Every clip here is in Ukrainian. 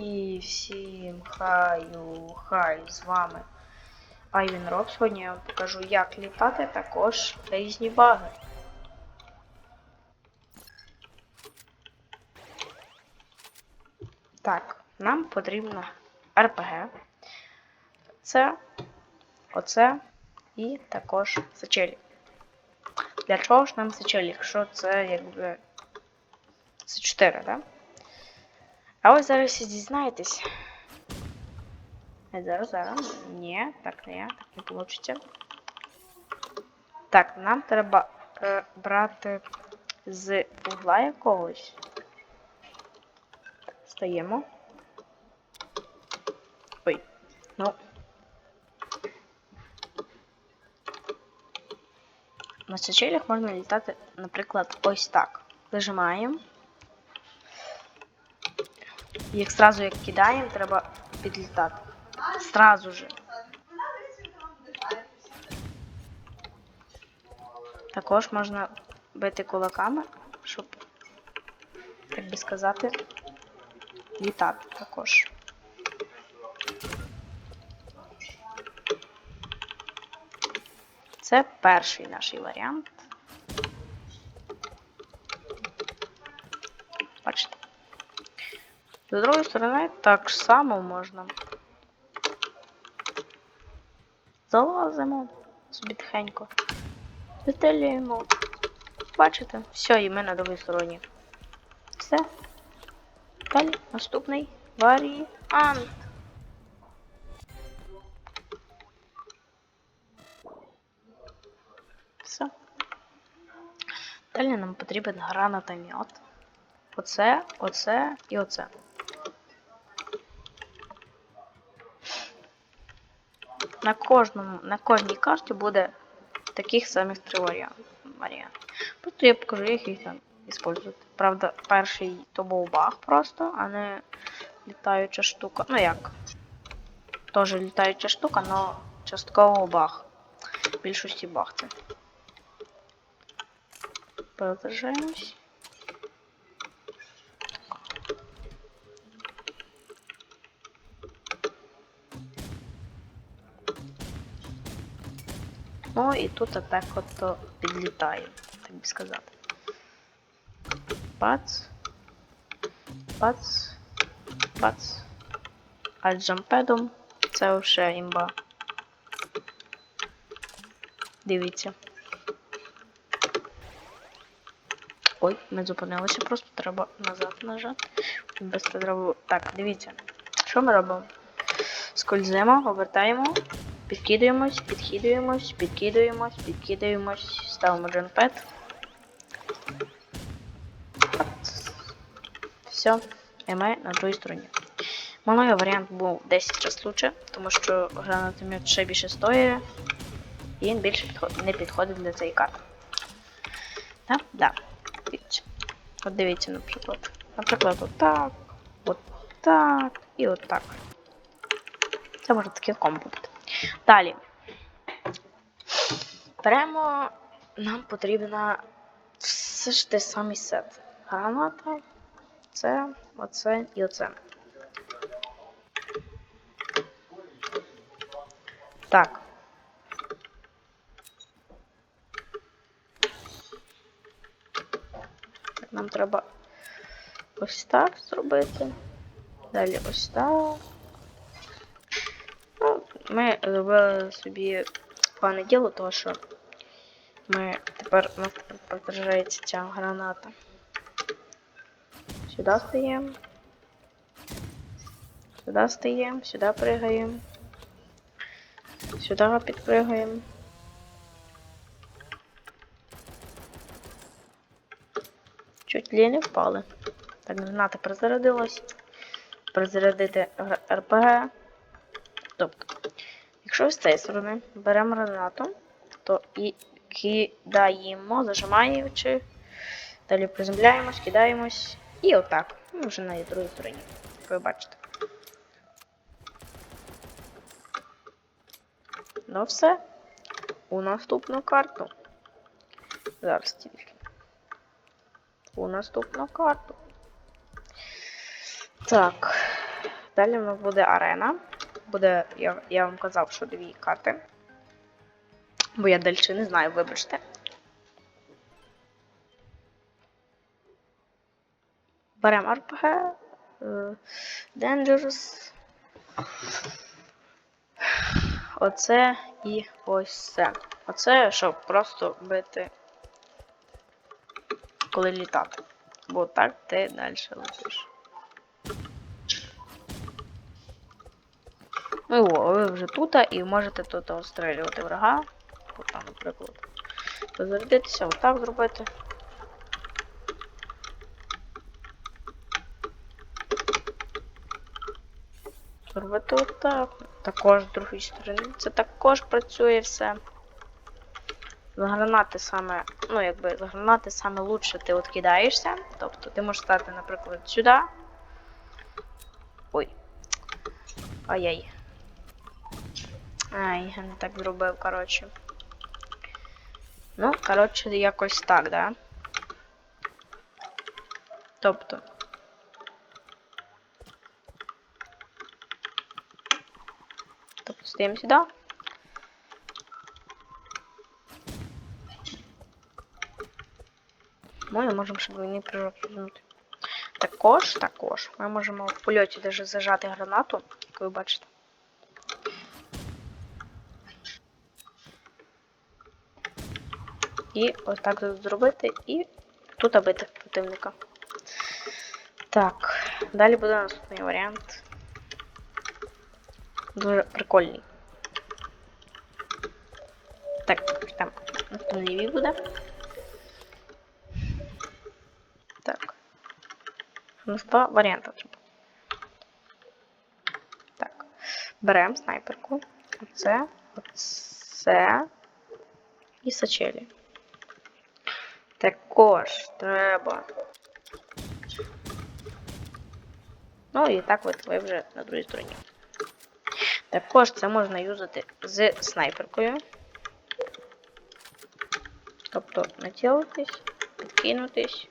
І всім хаю, хай з вами Айвін Роб. Сьогодні я вам покажу, як літати також різні баги. Так, нам потрібно РПГ. Це, оце і також сечелі. Для чого ж нам сечелі, якщо це якби це 4, так? А ось зараз і дізнаєтесь. Зараз, зараз. Ні, так не, так не вийде. Так, нам треба е, брати з угла якогось. Стаємо. Ой, ну. На сечелях можна літати, наприклад, ось так. Зажимаємо. Як сразу як кидаємо, треба підлітати. Сразу же. Також можна бити кулаками, щоб, як би сказати, літати також. Це перший наш варіант. З другої сторони так само можна. Залазимо собі тихенько. Виталюємо. Бачите? Все, і ми на другій стороні. Все. Далі наступний варіант. Все. Далі нам потрібен гранатомет. Оце, оце і оце. На кожному, на кожній карті буде таких самих три варіанти. Просто я покажу, як їх там використовувати. Правда, перший то був баг просто, а не літаюча штука. Ну як? Теж літаюча штука, але частково баг. В більшості баг це. Продовжаємось. Ну і тут так от підлітає, так би сказати. Бац. Бац. Бац. А з джампедом це вже імба. Дивіться. Ой, ми зупинилися, просто треба назад нажати. Без треба. Так, дивіться. Що ми робимо? Скользимо, обертаємо. Підкидуємось, підкидуємось, підкидуємось, підкидуємось, ставимо джемпет. Все, і ми на другій стороні. Малий варіант був 10 разів лучше, тому що гранатомет ще більше стоїть, і він більше не підходить для цієї карти. Так? Да. Дивіться. От дивіться, наприклад. Наприклад, отак, отак і отак. Це може таке комбо бути. Далі. Беремо. Нам потрібна все ж те самий сет. Граната. Це, оце і оце. Так, Нам треба ось так зробити. Далі ось так. Ми зробили собі пане діло, тому що ми тепер у нас тепер ця граната. Сюди стаємо. Сюди стаємо, сюди пригаємо. Сюди підпригаємо. Чуть ли не впали. Так, граната призарядилась. Призарядити РПГ. Тобто, якщо з цієї сторони беремо гранату, то і кидаємо, зажимаючи, далі приземляємось, кидаємось і отак. Ми вже на другій стороні, ви бачите. Ну все. У наступну карту. Зараз тільки. У наступну карту. Так. Далі в нас буде арена. Буде, я, я вам казав, що дві карти. Бо я далі не знаю, вибачте. Беремо РПГ. е, Dangerous. Оце і ось це. Оце, щоб просто бити, коли літати. Бо так ти далі летиш. Ну о, ви вже тут і можете тут обстрілювати врага. Там, наприклад. Зарядитися, отак зробити. Зробити отак. Також з другої сторони. Це також працює все. З гранати саме, ну якби з гранати саме лучше ти от кидаєшся. Тобто ти можеш стати, наприклад, сюди. Ой. Ай-яй. Ай, я не так зробив, коротше. Ну, коротше, якось так, да? Тобто. Тобто стоїмо сюди. Ми можемо двойний прыжок звернути. Також, також. Ми можемо в польоті даже зажати гранату, як ви бачите. І ось так зробити і тут бити противника. Так, далі буде наступний варіант. Дуже прикольний. Так, там на лівій буде. Так. У нас два варіанти. Так. Беремо снайперку. Оце, оце і сачелі. Також треба. Ну і так от ви вже на другій стороні. Також це можна юзати з снайперкою. Тобто націлитись, підкинутись.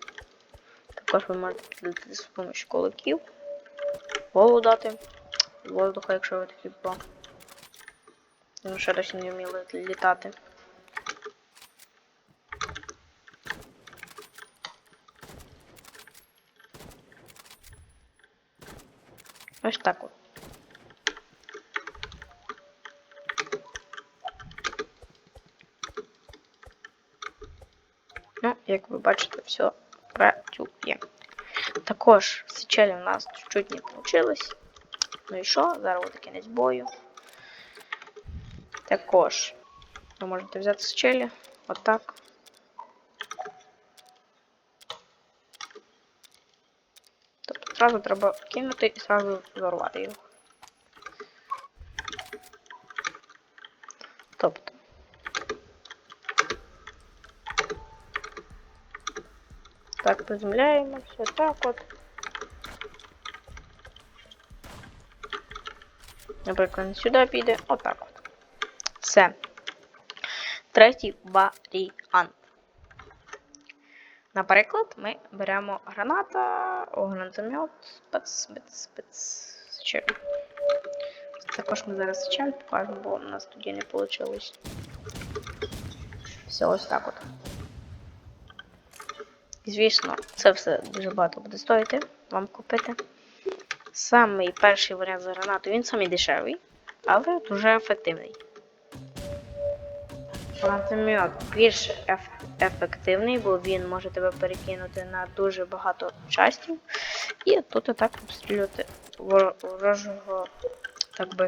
Також ви можете з допомогою кулаків. Голову дати. Воздуха, якщо ви такі по. Ну, ще досі не вміли літати. Ось так от. Ну, як ви бачите, все працює. Також сичелі у нас чуть не вийшло. Ну і що? Зараз буде кінець бою. Також ви можете взяти сичелі. Отак. Тобто зразу треба кинути і зразу зарвати його. Тобто. Так, приземляємо все так от. Наприклад, сюди піде, отак от. Все. Третій варіант. Наприклад, ми беремо граната, о, гранатомет, спец, спец, спец, чек. Також ми зараз сечем покажемо, бо у нас тоді не вийшло. Все, ось так от. Звісно, це все дуже багато буде стоїти вам купити. Самий перший варіант з гранатою, він самий дешевий, але дуже ефективний. Гранатомет більш еф ефективний, бо він може тебе перекинути на дуже багато частів. І тут отак обстрілювати ворожого, так би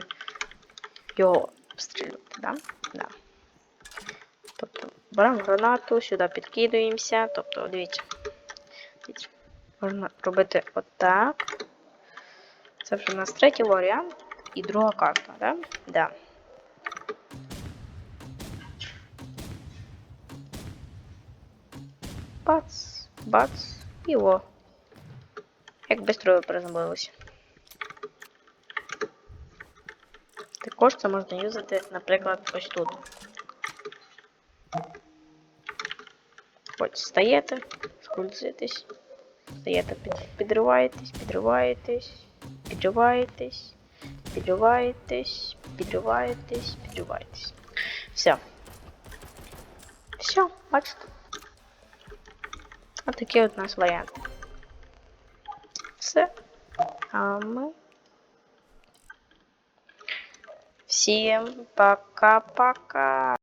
його обстрілювати, да? Да. Тобто беремо гранату, сюди підкидуємося. Тобто, дивіться, дивіться, можна робити отак. Це вже у нас третій варіант і друга карта, да? Да. Бац, бац, і о. Як бистро ви. Також це можна юзати, наприклад, ось тут. Ось стаєте, скульзитесь, стаєте, під, підриваєтесь, підриваєтесь. підриваєтесь, підриваєтесь, підриваєтесь, підриваєтесь. Все. Все, бачите. Ось такий от у нас варіант. Все. А ми. Всім пока-пока.